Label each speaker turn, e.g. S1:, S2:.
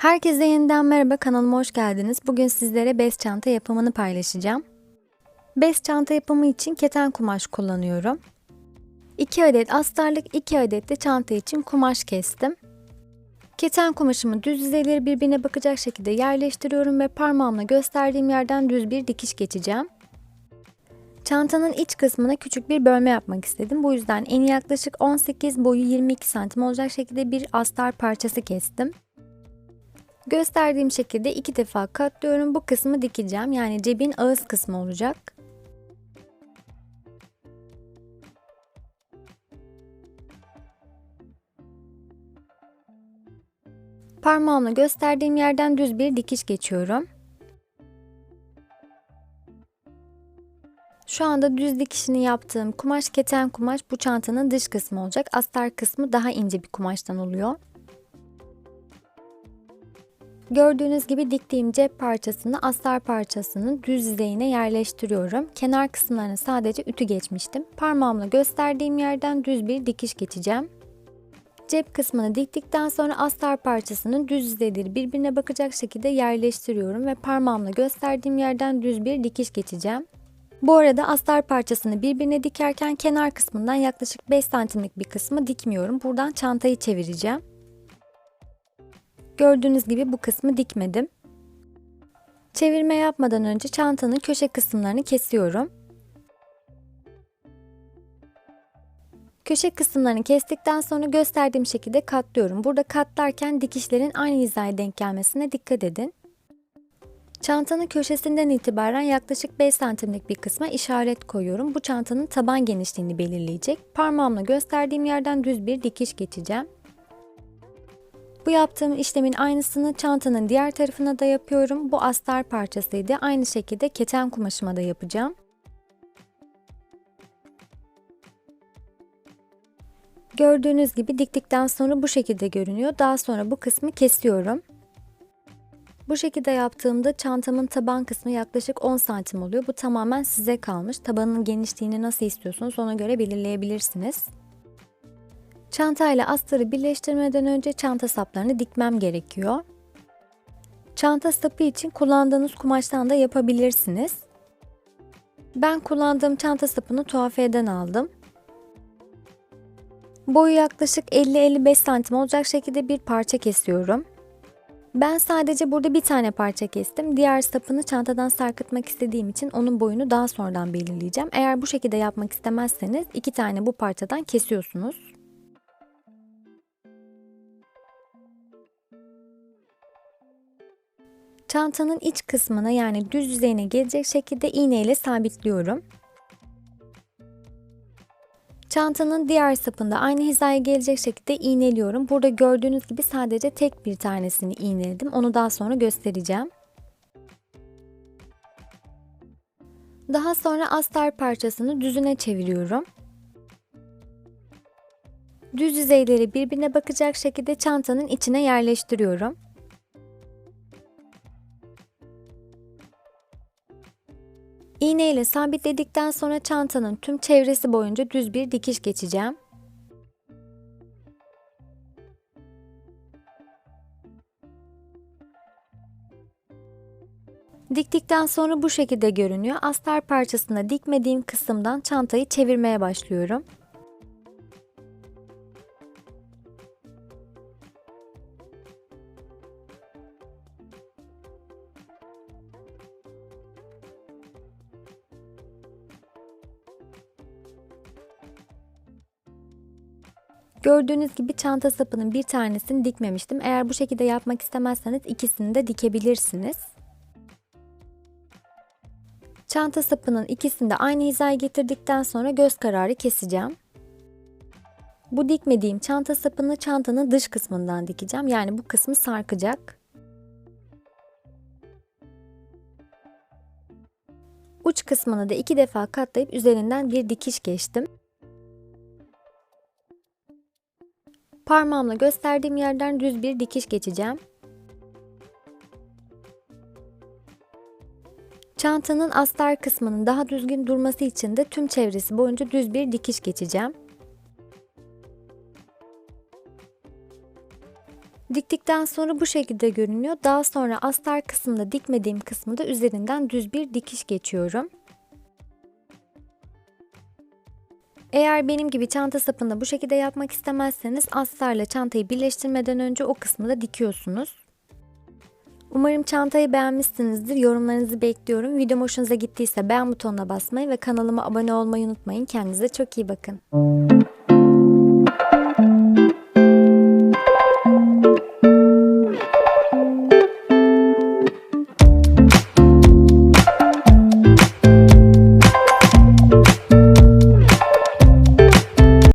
S1: Herkese yeniden merhaba kanalıma hoş geldiniz. Bugün sizlere bez çanta yapımını paylaşacağım. Bez çanta yapımı için keten kumaş kullanıyorum. 2 adet astarlık 2 adet de çanta için kumaş kestim. Keten kumaşımı düz yüzeyleri birbirine bakacak şekilde yerleştiriyorum ve parmağımla gösterdiğim yerden düz bir dikiş geçeceğim. Çantanın iç kısmına küçük bir bölme yapmak istedim. Bu yüzden eni yaklaşık 18 boyu 22 santim olacak şekilde bir astar parçası kestim. Gösterdiğim şekilde iki defa katlıyorum. Bu kısmı dikeceğim. Yani cebin ağız kısmı olacak. Parmağımla gösterdiğim yerden düz bir dikiş geçiyorum. Şu anda düz dikişini yaptığım kumaş keten kumaş bu çantanın dış kısmı olacak. Astar kısmı daha ince bir kumaştan oluyor. Gördüğünüz gibi diktiğim cep parçasını astar parçasının düz yüzeyine yerleştiriyorum. Kenar kısımlarına sadece ütü geçmiştim. Parmağımla gösterdiğim yerden düz bir dikiş geçeceğim. Cep kısmını diktikten sonra astar parçasının düz yüzeyleri birbirine bakacak şekilde yerleştiriyorum ve parmağımla gösterdiğim yerden düz bir dikiş geçeceğim. Bu arada astar parçasını birbirine dikerken kenar kısmından yaklaşık 5 santimlik bir kısmı dikmiyorum. Buradan çantayı çevireceğim. Gördüğünüz gibi bu kısmı dikmedim. Çevirme yapmadan önce çantanın köşe kısımlarını kesiyorum. Köşe kısımlarını kestikten sonra gösterdiğim şekilde katlıyorum. Burada katlarken dikişlerin aynı hizaya denk gelmesine dikkat edin. Çantanın köşesinden itibaren yaklaşık 5 santimlik bir kısma işaret koyuyorum. Bu çantanın taban genişliğini belirleyecek. Parmağımla gösterdiğim yerden düz bir dikiş geçeceğim. Bu yaptığım işlemin aynısını çantanın diğer tarafına da yapıyorum. Bu astar parçasıydı. Aynı şekilde keten kumaşıma da yapacağım. Gördüğünüz gibi diktikten sonra bu şekilde görünüyor. Daha sonra bu kısmı kesiyorum. Bu şekilde yaptığımda çantamın taban kısmı yaklaşık 10 santim oluyor. Bu tamamen size kalmış. Tabanın genişliğini nasıl istiyorsunuz ona göre belirleyebilirsiniz. Çanta ile astarı birleştirmeden önce çanta saplarını dikmem gerekiyor. Çanta sapı için kullandığınız kumaştan da yapabilirsiniz. Ben kullandığım çanta sapını tuhafiyeden aldım. Boyu yaklaşık 50-55 santim olacak şekilde bir parça kesiyorum. Ben sadece burada bir tane parça kestim. Diğer sapını çantadan sarkıtmak istediğim için onun boyunu daha sonradan belirleyeceğim. Eğer bu şekilde yapmak istemezseniz iki tane bu parçadan kesiyorsunuz. Çantanın iç kısmına yani düz yüzeyine gelecek şekilde iğne ile sabitliyorum. Çantanın diğer sapında aynı hizaya gelecek şekilde iğneliyorum. Burada gördüğünüz gibi sadece tek bir tanesini iğneledim. Onu daha sonra göstereceğim. Daha sonra astar parçasını düzüne çeviriyorum. Düz yüzeyleri birbirine bakacak şekilde çantanın içine yerleştiriyorum. İğne ile sabitledikten sonra çantanın tüm çevresi boyunca düz bir dikiş geçeceğim. Diktikten sonra bu şekilde görünüyor. Astar parçasında dikmediğim kısımdan çantayı çevirmeye başlıyorum. Gördüğünüz gibi çanta sapının bir tanesini dikmemiştim. Eğer bu şekilde yapmak istemezseniz ikisini de dikebilirsiniz. Çanta sapının ikisini de aynı hizaya getirdikten sonra göz kararı keseceğim. Bu dikmediğim çanta sapını çantanın dış kısmından dikeceğim. Yani bu kısmı sarkacak. Uç kısmını da iki defa katlayıp üzerinden bir dikiş geçtim. Parmağımla gösterdiğim yerden düz bir dikiş geçeceğim. Çantanın astar kısmının daha düzgün durması için de tüm çevresi boyunca düz bir dikiş geçeceğim. Diktikten sonra bu şekilde görünüyor. Daha sonra astar kısmında dikmediğim kısmı da üzerinden düz bir dikiş geçiyorum. Eğer benim gibi çanta sapını bu şekilde yapmak istemezseniz astarla çantayı birleştirmeden önce o kısmı da dikiyorsunuz. Umarım çantayı beğenmişsinizdir. Yorumlarınızı bekliyorum. Videom hoşunuza gittiyse beğen butonuna basmayı ve kanalıma abone olmayı unutmayın. Kendinize çok iyi bakın.